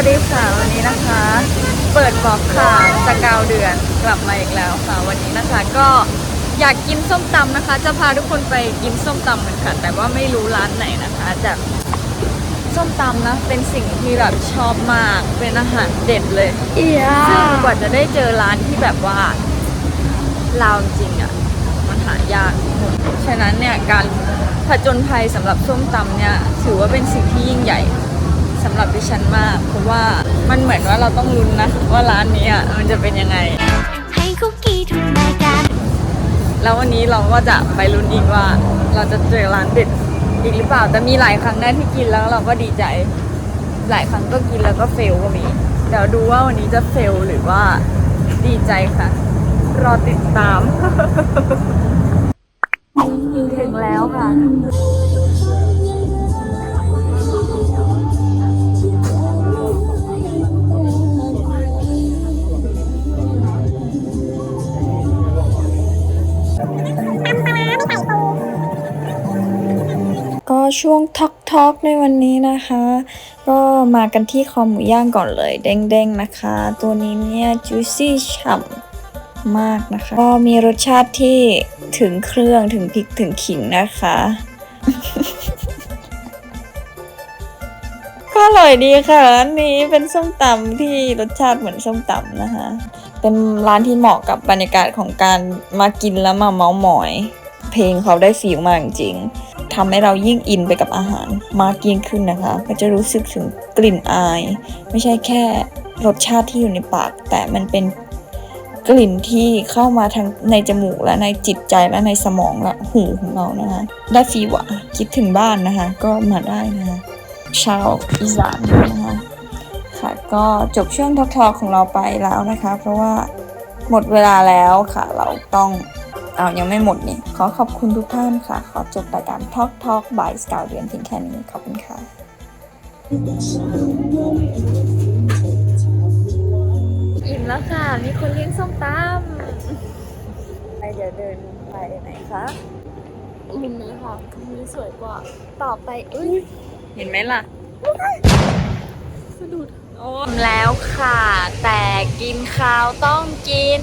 วัสดีค่ะวันนี้นะคะ เปิดบล็อกค่ะสกาวเดือนกลับมาอีกแล้วค่ะ วันนี้นะคะก็อยากกินส้มตำนะคะ จะพาทุกคนไปกินส้มตำกันค่ะ แต่ว่าไม่รู้ร้านไหนนะคะแต่ส้มตำนะเป็นสิ่งที่แบบชอบมากเป็นอาหารเด็ดเลยเอียซึ่งกว่าจะได้เจอร้านที่แบบว่าลาวจริงๆอะมันหายากฉะนั้นเนี่ยการผจญภัยสำหรับส้มตำเนี่ยถือว่าเป็นสิ่งที่ยิ่งใหญ่ สำหรับดิฉันมาก เพราะว่ามันเหมือนว่าเราต้องลุ้นนะ ว่าร้านนี้อะมันจะเป็นยังไง ให้คุกกี้ทุกรายการแล้ววันนี้เราก็จะไปลุ้นอีกว่า เราจะเจอร้านเด็ดอีกหรือเปล่าแต่มีหลายครั้งแน่ที่กินแล้วเราก็ดีใจ หลายครั้งก็กินแล้วก็เฟลก็มีเดี๋ยวดูว่าวันนี้จะเฟลหรือว่าดีใจค่ะ รอติดตาม ถึงแล้วค่ะ ก็ช่วงทอกทอกในวันนี้นะคะ ก็มากันที่คอหมูย่างก่อนเลยเด้งๆนะคะ ตัวนี้เนี่ย juicy ฉ่ำมากนะคะ ก็มีรสชาติที่ถึงเครื่องถึงพริกถึงขิงนะคะ ก็อร่อยดีค่ะร้านนี้เป็นส้มตำที่รสชาติเหมือนส้มตำนะคะ เป็นร้านที่เหมาะกับบรรยากาศของการมากินแล้วมาเมาส์มอย ลงเขาได้ฟีลมากจริงๆทำให้เรายิ่งอินไปกับอาหารมากยิ่งขึ้นนะคะ ก็จะรู้สึกถึงกลิ่นอาย ไม่ใช่แค่รสชาติที่อยู่ในปาก แต่มันเป็นกลิ่นที่เข้ามาทั้งในจมูกและในจิตใจและในสมองและหูของเรานะคะ ได้ฟีลอะคิดถึงบ้านนะคะ ก็มาได้นะคะ ชาวอีสานนะคะค่ะก็จบช่วงทอล์กทอของเราไปแล้วนะคะ เพราะว่าหมดเวลาแล้วค่ะ เราต้อง อ้าวยังไม่หมดนี่ ขอขอบคุณทุกท่านค่ะ ขอจบรายการ Talk Talk by สกาวเดือนเพียงแค่นี้ ขอบคุณค่ะ อิ่มแล้วค่ะ มีคนเลี้ยงส้มตำไปเดี๋ยวเดินไปไหนคะมุมนี้ค่ะมุมนี้สวยกว่า ต่อไปอุ้ยเห็นไหมล่ะสะดุดโอ้แล้วค่ะ แต่กินข้าวต้องกิน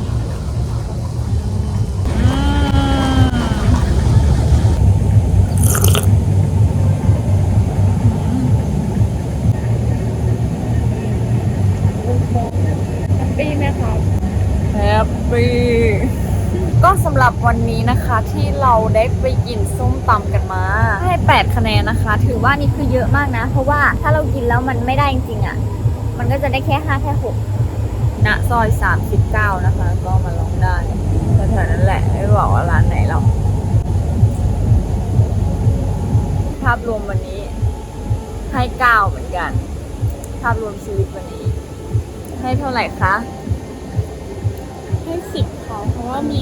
สำหรับวันนี้นะคะที่เราได้ไปกินส้มตำกันมา ให้ 8 คะแนนนะคะ ถือว่านี่คือเยอะมากนะ เพราะว่าถ้าเรากินแล้วมันไม่ได้จริงๆอะ่ะ มันก็จะได้แค่ 5 แค่6ณซอย 39 นะคะ ก็มาลองได้แถวๆนั้นแหละไม่บอกว่าร้านไหนเราภาพรวมวันนี้ให้9เหมือนกัน ภาพรวมชีวิตวันนี้ ให้เท่าไหร่คะ ให้สิบค่ะเพราะว่ามี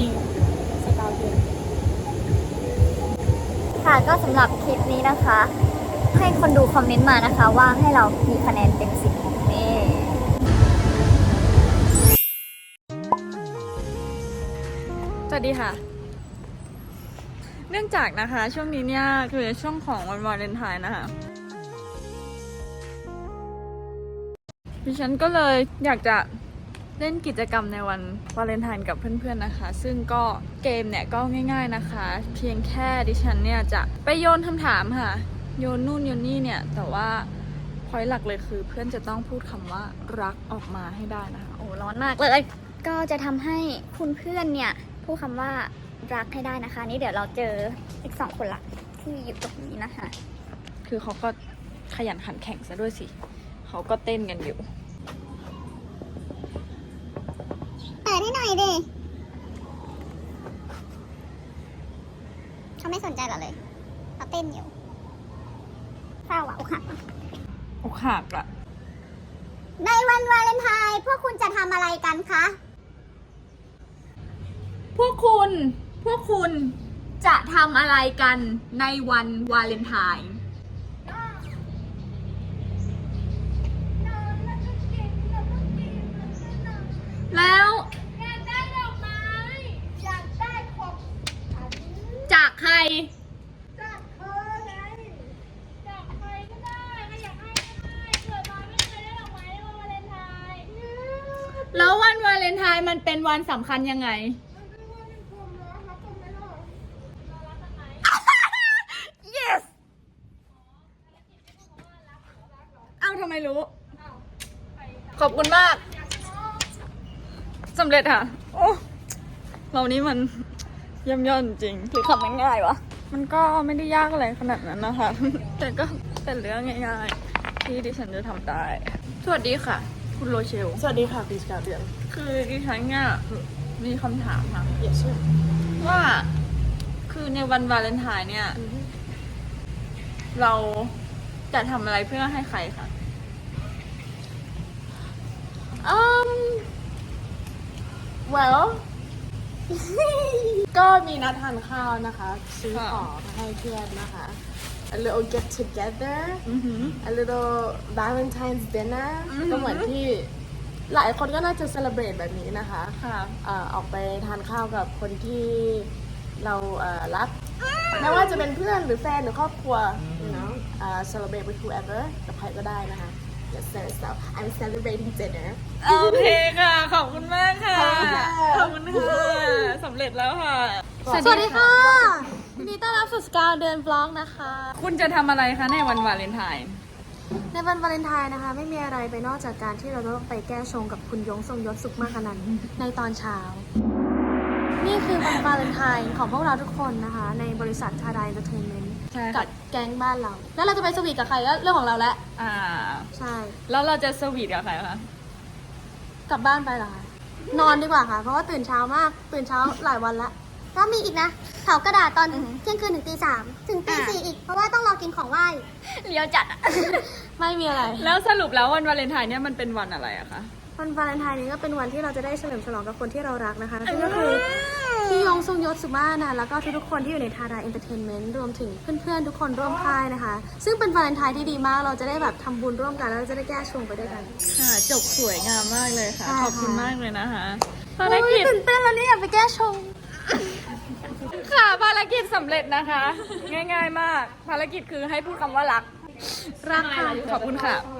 ค่ะก็สำหรับคลิปนี้นะคะ ให้คนดูคอมเมนต์มานะคะ ว่าให้เรามีคะแนนเต็มสิบนี่สวัสดีค่ะ เนื่องจากนะคะ ช่วงนี้เนี่ยคือช่วงของวันวาเลนไทน์นะคะดิฉันก็เลยอยากจะ เล่นกิจกรรมในวันวาเลนไทน์กับเพื่อนๆนะคะ ซึ่งก็เกมเนี่ยก็ง่าย ๆนะคะ เพียงแค่ดิฉันเนี่ยจะไปโยนคำถามค่ะ โยนนู่นโยนนี่เนี่ย แต่ว่าพอยหลักเลยคือเพื่อนจะต้องพูดคำว่ารักออกมาให้ได้นะคะ โอ้ร้อนมากเลย ก็จะทำให้คุณเพื่อนเนี่ยพูดคำว่ารักให้ได้นะคะ นี่เดี๋ยวเราเจออีกสองคนละที่อยู่ตรงนี้นะคะ คือเขาก็ขยันขันแข่งซะด้วยสิ เขาก็เต้นกันอยู่ ให้หน่อยดิเขาไม่สนใจเราเลยเขาเต้นอยู่เศร้าอะอกหักอกหักอะในวันวาเลนไทน์พวกคุณจะทำอะไรกันคะ พวกคุณ พวกคุณจะทำอะไรกันในวันวาเลนไทน์ แล้ว แล้ววันวาเลนไทน์มันเป็นวันสำคัญยังไง มัล้าทำไมรู้ ขอบคุณมากสำเร็จค่ะ โอ้ เรานี้มัน เย่ำย่อนจริง หรือคำมันง่ายวะ มันก็ไม่ได้ยากอะไรขนาดนั้นนะคะ แต่ก็เป็นเรื่องง่ายๆ ที่ดิฉันจะทำได้ สวัสดีค่ะ คุณโรเชล สวัสดีค่ะพีชกาเบียนคือดิฉันเนี่ยมีคำถามค่ะ Yes sir ว่าคือในวันวาเลนไทน์เนี่ย เราจะทำอะไรเพื่อให้ใครคะ um well ก็มีนัดทานข้าวนะคะ ซื้อค่ะของให้เพื่อนนะคะ a little get together อือหือ a little Valentine's dinner อือหือก็เหมือนที่หลายคนก็น่าจะ celebrate แบบนี้นะคะค่ะเอ่อออกไปทานข้าวกับคนที่เราเอ่อรักไม่ว่าจะเป็นเพื่อนหรือแฟนหรือครอบครัว you know uh, celebrate with whoever กับใครก็ได้นะคะ yes sir so I'm celebrating dinner โอเคค่ะ ขอบคุณมากค่ะ ขอบคุณค่ะ เร็จแล้วค่ะ สวัสดีค่ะยินดีต้อนรับสู่สกาวเดินบล็อกนะคะ คุณจะทำอะไรคะในวันวาเลนไทน์ ในวันวาเลนไทน์นะคะ ไม่มีอะไรไปนอกจากการที่เราต้องไปแก้ชงกับคุณยงทรงยศสุขมากขนันท์ในตอนเช้า นี่คือวันวาเลนไทน์ของพวกเราทุกคนนะคะ ในบริษัททาราเอนเตอร์เทนเมนต์ใช่กัค่ะบแก๊งบ้านเรา แล้วเราจะไปสวีทกับใครก็เรื่องของเราแล้วอ่า ใช่ แล้วเราจะสวีทกับใครคะ กลับบ้านไปเหรอคะ นอนดีกว่าค่ะ เพราะว่าตื่นเช้ามาก ตื่นเช้าหลายวันละ แล้วมีอีกนะเผากระดาษตอนเที่ยงคืนถึงตีสามถึงตีสี่อีก เพราะว่าต้องรอกินของไหว้เลี้ยวจัดอะไม่มีอะไร แล้วสรุปแล้ววันวาเลนไทน์เนี่ยมันเป็นวันอะไรอะคะ วันวาเลนไทน์นี้ก็เป็นวันที่เราจะได้เฉลิมฉลองกับคนที่เรารักนะคะซึ่งก็คือ พี่ยงทรงยศสุมานะแล้วก็ทุกๆคนที่อยู่ในทาราเอนเตอร์เทนเมนต์รวมถึงเพื่อนๆ ทุกคนร่วมค่ายนะคะ ซึ่งเป็นวาเลนไทน์ที่ดีมากเราจะได้แบบทำบุญร่วมกัน แล้วเราจะได้แก้ชงไปด้วยกัน ค่ะจบสวยงามมากเลยค่ะ ใช่ขอบคุณค่ะมากเลยนะคะภารโอ้ยกิจตื่นเต้นแล้วเนี่ยอยากไปแก้ชง ค่ะภารกิจสำเร็จนะคะ ง่าย ๆ มาก ภารกิจคือให้พูดคำว่ารักรักค่ะ ขอบคุณค่ะข